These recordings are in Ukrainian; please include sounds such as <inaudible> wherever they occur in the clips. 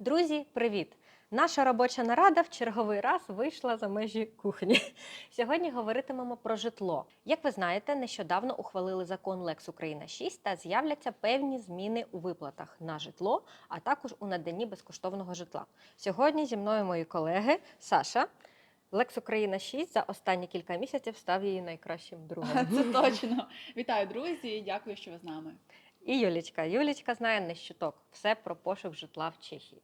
Друзі, привіт! Наша робоча нарада в черговий раз вийшла за межі кухні. <laughs> Сьогодні говоритимемо про житло. Як ви знаєте, нещодавно ухвалили закон Лекс Україна 6 та з'являться певні зміни у виплатах на житло, а також у наданні безкоштовного житла. Сьогодні зі мною мої колеги Саша. Лекс Україна 6 за останні кілька місяців став її найкращим другом. Це <laughs> точно. Вітаю, друзі! Дякую, що ви з нами. І Юлічка. Юлічка знає не щуток все про пошук житла в Чехії.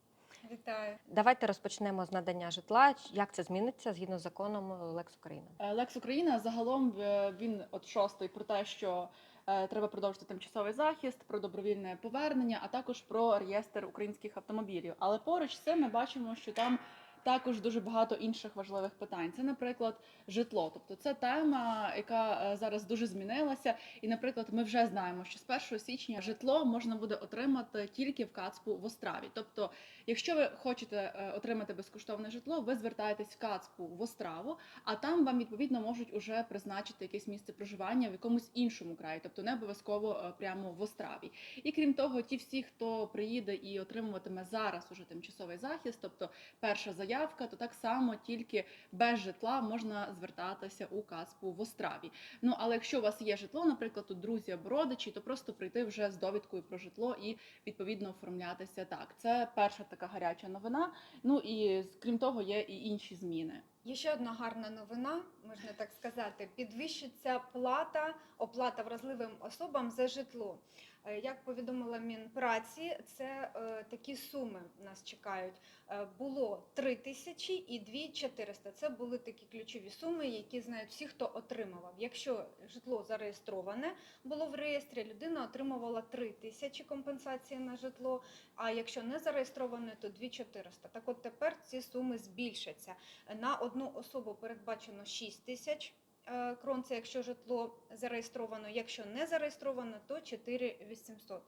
Вітаю. Давайте розпочнемо з надання житла. Як це зміниться згідно з законом Лекс Україна? Лекс Україна загалом е, він от шостий про те, що е, треба продовжити тимчасовий захист, про добровільне повернення, а також про реєстр українських автомобілів. Але поруч з цим ми бачимо, що там. Також дуже багато інших важливих питань. Це, наприклад, житло. Тобто, це тема, яка е, зараз дуже змінилася. І, наприклад, ми вже знаємо, що з 1 січня житло можна буде отримати тільки в Кацпу в Остраві. Тобто, якщо ви хочете е, отримати безкоштовне житло, ви звертаєтесь в Кацпу в Остраву, а там вам відповідно можуть уже призначити якесь місце проживання в якомусь іншому краї, тобто не обов'язково е, прямо в Остраві. І крім того, ті всі, хто приїде і отримуватиме зараз уже тимчасовий захист, тобто перша заявка, то так само тільки без житла можна звертатися у Каспу в Остраві. Ну але якщо у вас є житло, наприклад, тут друзі або родичі, то просто прийти вже з довідкою про житло і відповідно оформлятися так. Це перша така гаряча новина. Ну і крім того, є і інші зміни. Є ще одна гарна новина, можна так сказати. Підвищиться плата, оплата вразливим особам за житло. Е, Як повідомила Мінпраці, це е, такі суми нас чекають. Е, було 3 тисячі і 2 400. Це були такі ключові суми, які знають всі, хто отримував. Якщо житло зареєстроване було в реєстрі, людина отримувала 3 тисячі компенсації на житло. А якщо не зареєстроване, то 2 400. Так от тепер ці суми збільшаться. На одну особу передбачено 6 тисяч е, крон, це якщо житло зареєстровано. Якщо не зареєстровано, то 4 800.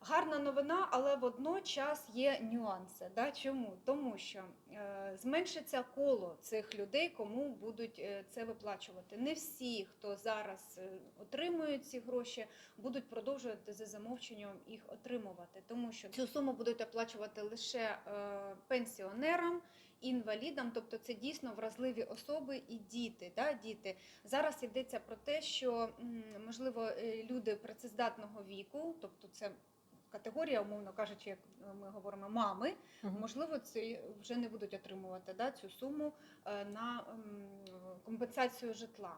Гарна новина, але водночас є нюанси. Да? Чому? Тому що е, зменшиться коло цих людей, кому будуть е, це виплачувати. Не всі, хто зараз е, отримує ці гроші, будуть продовжувати за замовченням їх отримувати, тому що цю суму будуть оплачувати лише е, пенсіонерам. Інвалідам, тобто це дійсно вразливі особи і діти. Да, діти. Зараз йдеться про те, що можливо е, люди працездатного віку, тобто це категорія, умовно кажучи, як ми говоримо, мами, можливо, це вже не будуть отримувати да, цю суму е, на компенсацію житла.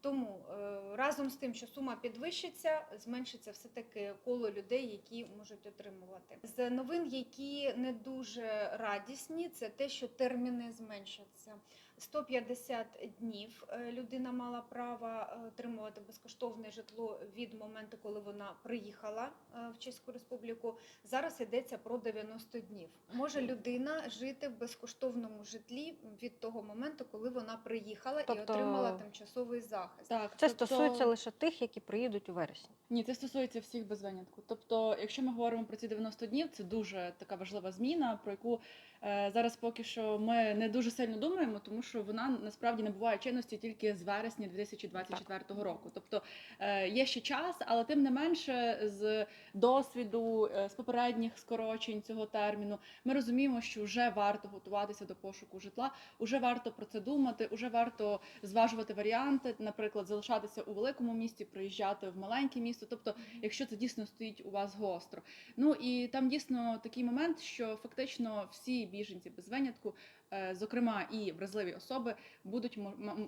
Тому е, разом з тим, що сума підвищиться, зменшиться все таки коло людей, які можуть отримувати. З новин, які не дуже радісні, це те, що терміни зменшаться. 150 днів е, людина мала право е, отримувати безкоштовне житло від моменту, коли вона приїхала е, в Чеську Республіку. Зараз йдеться про 90 днів. Може людина жити в безкоштовному житлі від того моменту, коли вона приїхала Тобто- і отримала тимчасовий захист. Так, Це тобто- стосується лише тих, які приїдуть у вересні. Ні, це стосується всіх без винятку. Тобто, якщо ми говоримо про ці 90 днів, це дуже така важлива зміна, про яку зараз поки що ми не дуже сильно думаємо, тому що вона насправді набуває чинності тільки з вересня 2024 року. Тобто е, є ще час, але тим не менше, з досвіду, е, з попередніх скорочень цього терміну, ми розуміємо, що вже варто готуватися до пошуку житла, вже варто про це думати, вже варто зважувати варіанти, наприклад, залишатися у великому місті, приїжджати в маленьке місто. Тобто, якщо це дійсно стоїть у вас гостро. Ну і там дійсно такий момент, що фактично всі біженці без винятку, е, зокрема і вразливі особи, будуть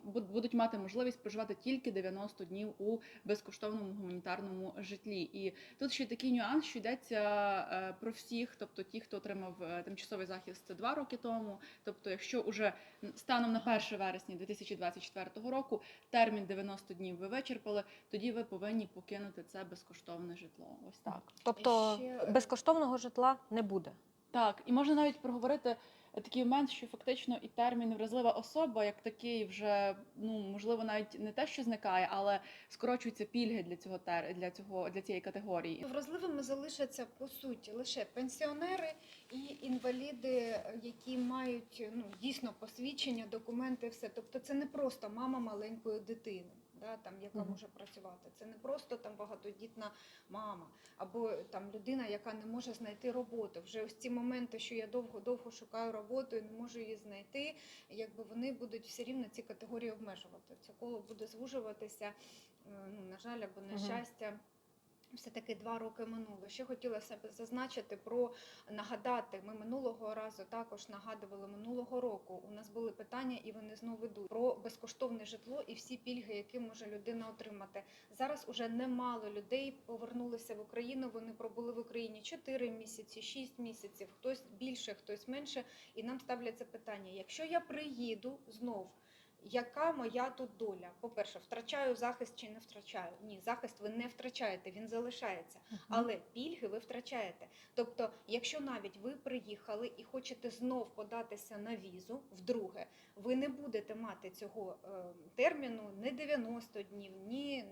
будуть мати можливість проживати тільки 90 днів у безкоштовному гуманітарному житлі. І тут ще такий нюанс, що йдеться е, про всіх, тобто ті, хто отримав е, тимчасовий захист два роки тому. Тобто, якщо уже станом на 1 вересня 2024 року термін 90 днів ви вичерпали, тоді ви повинні покинути це безкоштовне житло. Ось так. Тобто ще, безкоштовного житла не буде. Так, і можна навіть проговорити е, такий момент, що фактично і термін вразлива особа, як такий, вже ну можливо навіть не те, що зникає, але скорочуються пільги для цього тер для цього для цієї категорії. Вразливими залишаться по суті лише пенсіонери і інваліди, які мають ну дійсно посвідчення, документи, все. Тобто, це не просто мама маленької дитини. Да, там, яка може працювати. Це не просто там багатодітна мама або там людина, яка не може знайти роботу. Вже ось ці моменти, що я довго-довго шукаю роботу і не можу її знайти, якби вони будуть все рівно ці категорії обмежувати. Це коло буде звужуватися, е, ну, на жаль, або на щастя. Все-таки два роки минуло. Ще хотілося б зазначити про нагадати. Ми минулого разу також нагадували минулого року. У нас були питання, і вони знову йдуть про безкоштовне житло і всі пільги, які може людина отримати. Зараз уже немало людей повернулися в Україну. Вони пробули в Україні 4 місяці, 6 місяців, хтось більше, хтось менше. І нам ставляться питання: якщо я приїду знов. Яка моя тут доля? По-перше, втрачаю захист чи не втрачаю? Ні, захист ви не втрачаєте, він залишається. Але пільги ви втрачаєте. Тобто, якщо навіть ви приїхали і хочете знов податися на візу вдруге, ви не будете мати цього е, терміну не 90 днів, ні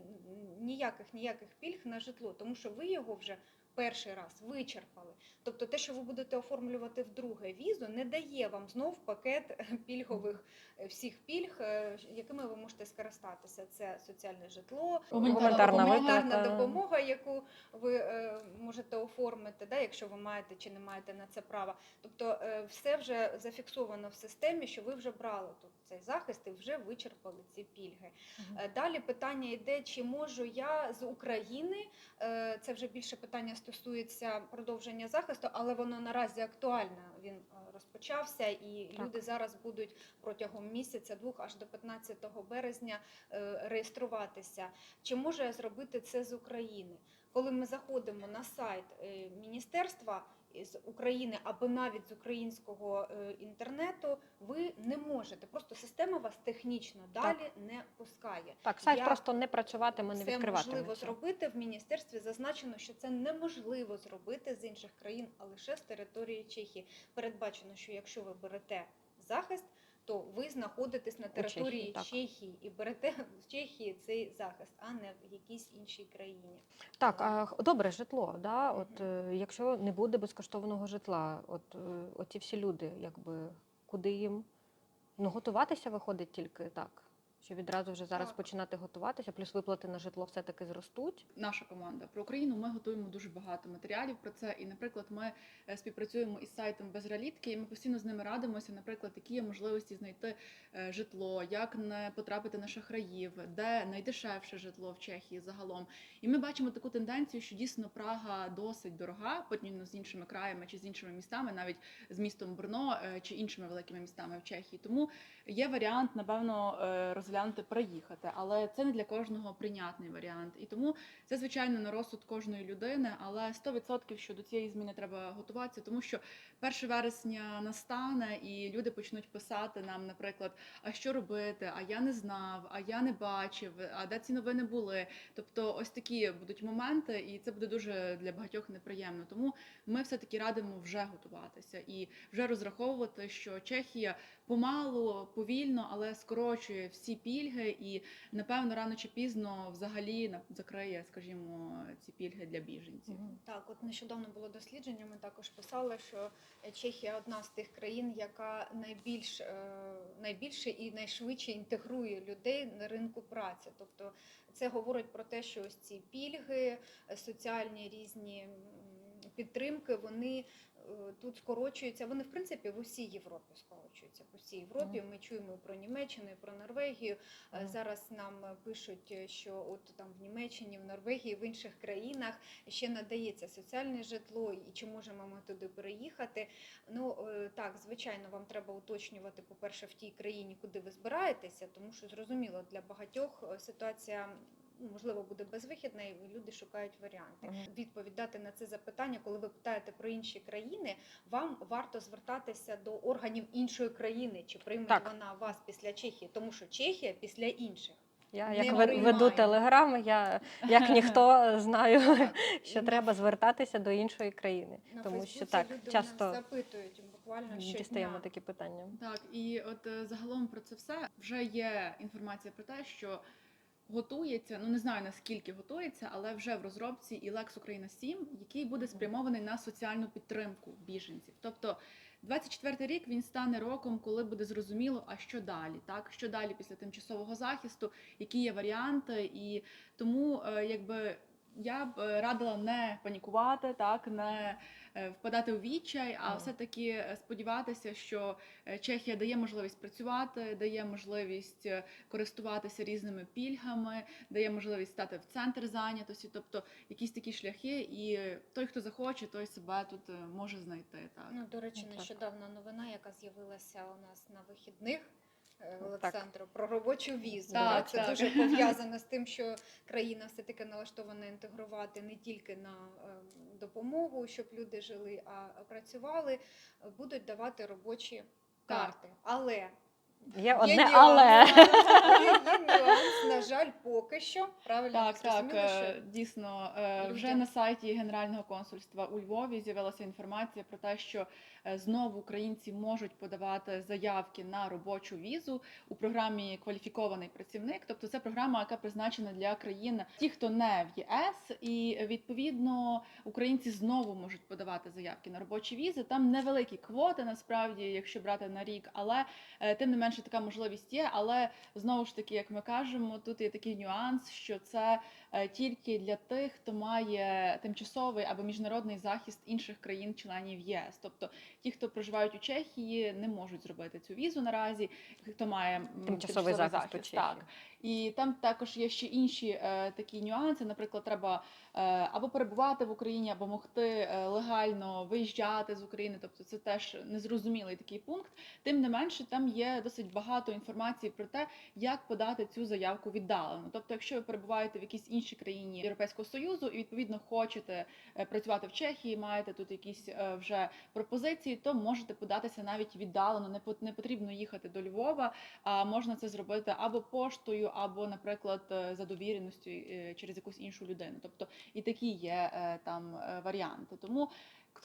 ніяких ніяких пільг на житло, тому що ви його вже перший раз вичерпали. Тобто, те, що ви будете оформлювати вдруге візу, не дає вам знов пакет пільгових е, всіх пільг, е, якими ви можете скористатися. Це соціальне житло, Гуманітарна гуманітарна допомога, яку ви е, можете оформити, да, якщо ви маєте чи не маєте на це права. Тобто е, все вже зафіксовано в системі, що ви вже брали тут цей захист і вже вичерпали ці пільги. Е, Далі питання йде, чи можу я з України. е, Це вже більше питання стосується продовження захисту, але воно наразі актуальне. Він е, розпочався, і Так. люди зараз будуть протягом місяця, двох аж до 15 березня е, реєструватися. Чи може зробити це з України? Коли ми заходимо на сайт е, міністерства з України або навіть з українського е, інтернету, ви не можете. Просто система вас технічно далі не пускає. Так, сайт Я- просто не працюватиме, не Це можливо зробити в міністерстві. Зазначено, що це неможливо зробити з інших країн, а лише з території Чехії. Передбачено, що якщо ви берете захист, то ви знаходитесь на території так. Чехії і берете в Чехії цей захист, а не в якійсь іншій країні. Так, а добре, житло. Да? От, е, якщо не буде безкоштовного житла, от оті всі люди, якби куди їм ну, готуватися виходить тільки так. Що відразу вже зараз Так. починати готуватися, плюс виплати на житло все-таки зростуть. наша команда про Україну. Ми готуємо дуже багато матеріалів про це. І, наприклад, ми е, співпрацюємо із сайтом Безреалітки, і ми постійно з ними радимося. Наприклад, які є можливості знайти е, житло, як не потрапити на шахраїв, де найдешевше житло в Чехії загалом. І ми бачимо таку тенденцію, що дійсно Прага досить дорога, порівняно з іншими краями чи з іншими містами, навіть з містом Брно е, чи іншими великими містами в Чехії. Тому є варіант, напевно, е, розглянути переїхати, але це не для кожного прийнятний варіант. І тому це звичайно на розсуд кожної людини, але 100% що до цієї зміни треба готуватися, тому що 1 вересня настане, і люди почнуть писати нам, наприклад, а що робити? А я не знав, а я не бачив, а де ці новини були. Тобто, ось такі будуть моменти, і це буде дуже для багатьох неприємно. Тому ми все таки радимо вже готуватися і вже розраховувати, що Чехія помалу, повільно, але скорочує всі пільги, і напевно рано чи пізно взагалі на- закриє, скажімо, ці пільги для біженців. Так, от нещодавно було дослідження. Ми також писали, що Чехія одна з тих країн, яка найбільш е, найбільше і найшвидше інтегрує людей на ринку праці. Тобто це говорить про те, що ось ці пільги, е, соціальні різні підтримки, вони тут скорочуються. Вони в принципі в усій Європі скорочуються. По всій Європі ми чуємо про Німеччину, про Норвегію. Е, Зараз нам пишуть, е, що от там в Німеччині, в Норвегії, в інших країнах ще надається соціальне житло, і чи можемо ми туди переїхати. Ну е, так, звичайно, вам треба уточнювати, по-перше, в тій країні, куди ви збираєтеся, тому що зрозуміло, для багатьох ситуація. Ну, Можливо, буде безвихідна, і люди шукають варіанти. Мгм. Відповідати на це запитання, коли ви питаєте про інші країни, вам варто звертатися до органів іншої країни, чи прийме Так. вона вас після Чехії, тому що Чехія після інших. Я Не як ве- веду приймаю. телеграм, я як <laughs> ніхто знаю, що треба звертатися до іншої країни, На тому що так люди у нас часто запитують буквально щодня. дістаємо такі питання. Так, і от е, загалом про це все вже є інформація про те, що готується. Ну не знаю наскільки готується, але вже в розробці і Лекс Україна 7, який буде спрямований на соціальну підтримку біженців. Тобто 24 рік він стане роком, коли буде зрозуміло, а що далі, так що далі після тимчасового захисту, які є варіанти, і тому е, якби. Я б е, радила не панікувати, так не е, впадати у відчай, а все таки сподіватися, що е, Чехія дає можливість працювати, дає можливість е, користуватися різними пільгами, дає можливість стати в центр зайнятості, тобто якісь такі шляхи, і той, хто захоче, той себе тут е, може знайти. Так Ну, до речі, нещодавна новина, яка з'явилася у нас на вихідних. Е, Олександру про робочу візу. Так, це так. дуже пов'язано з тим, що країна все таки налаштована інтегрувати не тільки на е, допомогу, щоб люди жили, а працювали, будуть давати робочі Так. карти. Але Є одне але. <laughs> Є, є нюанс, на жаль, поки що. Правильно Так, так, е, що дійсно, е, вже на сайті Генерального консульства у Львові з'явилася інформація про те, що знову українці можуть подавати заявки на робочу візу у програмі Кваліфікований працівник. Тобто це програма, яка призначена для країн, ті, хто не в ЄС, і е, відповідно українці знову можуть подавати заявки на робочі візи. Там невеликі квоти, насправді, якщо брати на рік, але е, тим не менше така можливість є. Але знову ж таки, як ми кажемо, тут є такий нюанс, що це е, тільки для тих, хто має тимчасовий або міжнародний захист інших країн-членів ЄС. Тобто ті, хто проживають у Чехії, не можуть зробити цю візу наразі. Хто має тимчасовий, Тимчасовий захист у Чехії. так. І там також є ще інші е, такі нюанси. Наприклад, треба е, або перебувати в Україні, або могти е, легально виїжджати з України. Тобто це теж незрозумілий такий пункт. Тим не менше, там є досить багато інформації про те, як подати цю заявку віддалено. Тобто, якщо ви перебуваєте в якійсь іншій країні Європейського союзу і відповідно хочете працювати в Чехії, маєте тут якісь вже пропозиції, то можете податися навіть віддалено. Не потрібно їхати до Львова, а можна це зробити або поштою, або, наприклад, е, за довіреністю е, через якусь іншу людину. Тобто і такі є е, там варіанти. Тому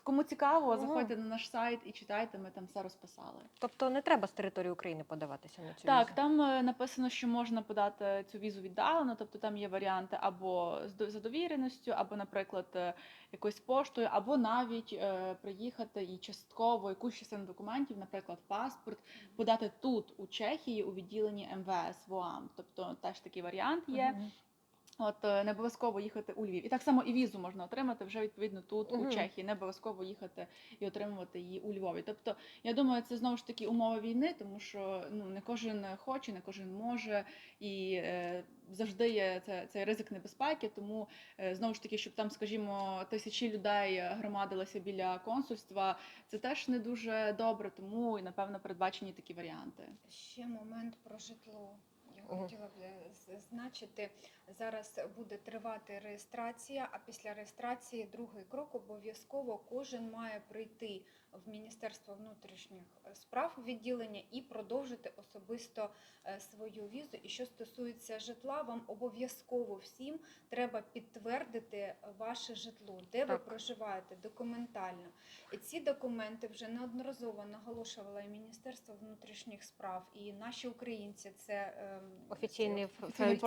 кому цікаво, заходьте на наш сайт і читайте. Ми там все розписали. Тобто не треба з території України подаватися на цю Так, візу? там е, написано, що можна подати цю візу віддалено, тобто там є варіанти або з до- за довіреністю, або, наприклад, е, якоюсь поштою, або навіть е, приїхати і частково якусь частину документів, наприклад, паспорт, подати тут, у Чехії, у відділенні МВС ВОАМ. Тобто теж такий варіант є. Мгм. От е, не обов'язково їхати у Львів. І так само і візу можна отримати вже відповідно тут, Мгм. у Чехії. Не обов'язково їхати і отримувати її у Львові. Тобто, я думаю, це знову ж таки умова війни, тому що ну не кожен хоче, не кожен може, і е, завжди є це, цей ризик небезпеки. Тому е, знову ж таки, щоб там, скажімо, тисячі людей громадилися біля консульства, це теж не дуже добре. Тому і напевно передбачені такі варіанти. Ще момент про житло. Мгм. хотіла б е, зазначити, зараз буде тривати реєстрація, а після реєстрації другий крок обов'язково кожен має прийти в Міністерство внутрішніх е, справ відділення і продовжити особисто е, свою візу. І що стосується житла, вам обов'язково всім треба підтвердити ваше житло, де ви проживаєте документально. І ці документи вже неодноразово наголошувала і Міністерство внутрішніх справ, і наші українці. Це ем, Офіційний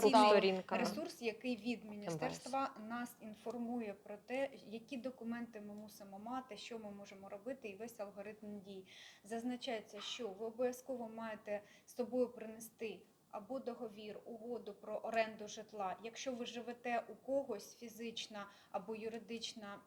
сторінка. ресурс, який від міністерства нас інформує про те, які документи ми мусимо мати, що ми можемо робити, і весь алгоритм дій. Зазначається, що ви обов'язково маєте з собою принести. Або договір, угоду про оренду житла. Якщо ви живете у когось фізична або юридична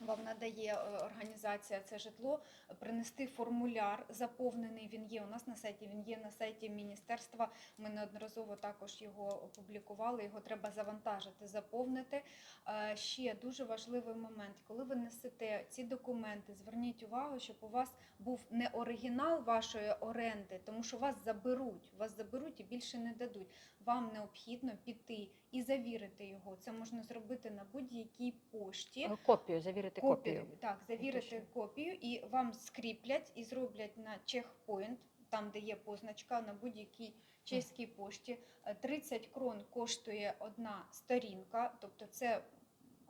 вам надає е, організація це житло, принести формуляр заповнений. Він є у нас на сайті. Він є на сайті міністерства. Ми неодноразово також його опублікували. Його треба завантажити, заповнити. Е, Ще дуже важливий момент, коли ви несете ці документи, зверніть увагу, щоб у вас був не оригінал вашої оренди, тому що вас заберуть, вас заберуть і більше не дадуть. Вам необхідно піти і завірити його. Це можна зробити на будь-якій пошті. Копію, завірити копію. Так, завірити Уточню. копію і вам скріплять і зроблять на чекпоінт, там де є позначка на будь-якій чеській пошті. Е, 30 крон коштує одна сторінка, тобто це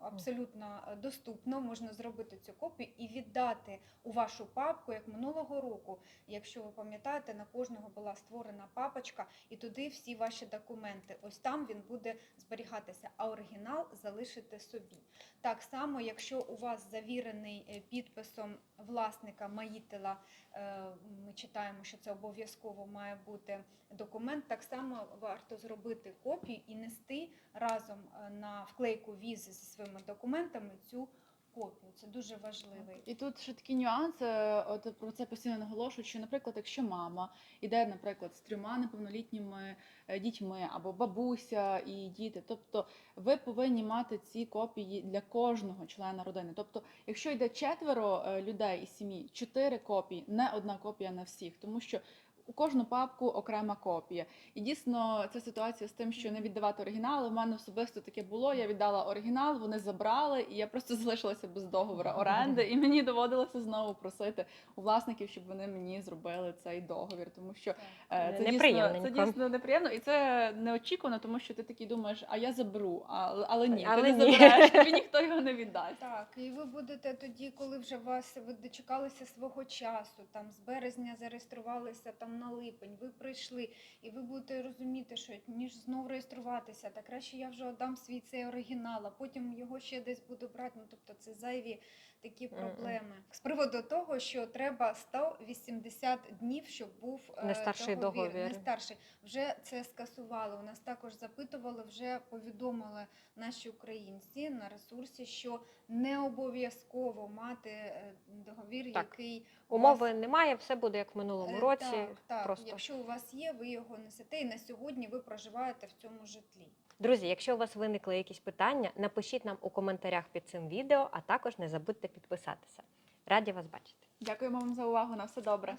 абсолютно е, доступно. Можна зробити цю копію і віддати у вашу папку, як минулого року. Якщо ви пам'ятаєте, на кожного була створена папочка, і туди всі ваші документи. Ось там він буде зберігатися, а оригінал залишите собі. Так само, якщо у вас завірений е, підписом власника маїтела, е, ми читаємо, що це обов'язково має бути документ. Так само варто зробити копію і нести разом на вклейку візи зі своїми документами цю копію. Це дуже важливий. І тут ще такі нюанси, от про це постійно наголошують, що, наприклад, якщо мама іде, наприклад, з трьома неповнолітніми е, дітьми або бабуся і діти, тобто ви повинні мати ці копії для кожного члена родини. Тобто, якщо йде четверо е, людей із сім'ї, чотири копії, не одна копія на всіх, тому що. У кожну папку окрема копія. І дійсно ця ситуація з тим, що не віддавати оригінал. У мене особисто таке було. Я віддала оригінал, вони забрали, і я просто <laughs> залишилася без договору оренди. І мені доводилося знову просити у власників, щоб вони мені зробили цей договір, тому що е, це дійсно, це дійсно неприємно, і це неочікувано, тому що ти такий думаєш, а я заберу, а, але ні, Але ти не ні. забереш, тобі <laughs> ніхто його не віддасть. Так, і ви будете тоді, коли вже вас ви дочекалися свого часу, там з березня зареєструвалися там на липень, ви прийшли, і ви будете розуміти, що ніж знову реєструватися, та краще я вже отдам свій цей оригінал, а потім його ще десь буду брати. Ну тобто це зайві такі проблеми. З приводу того, що треба 180 днів, щоб був е, Не старший договір. Не старший. Вже це скасували. У нас також запитували, вже повідомили наші українці на ресурсі, що не обов'язково мати е, договір, Так. який у вас- Умови немає, все буде як в минулому Е, році. Так, так. Просто Якщо у вас є, ви його несете, і на сьогодні ви проживаєте в цьому житлі. Друзі, якщо у вас виникли якісь питання, напишіть нам у коментарях під цим відео, а також не забудьте підписатися. Раді вас бачити. Дякуємо вам за увагу. На все добре.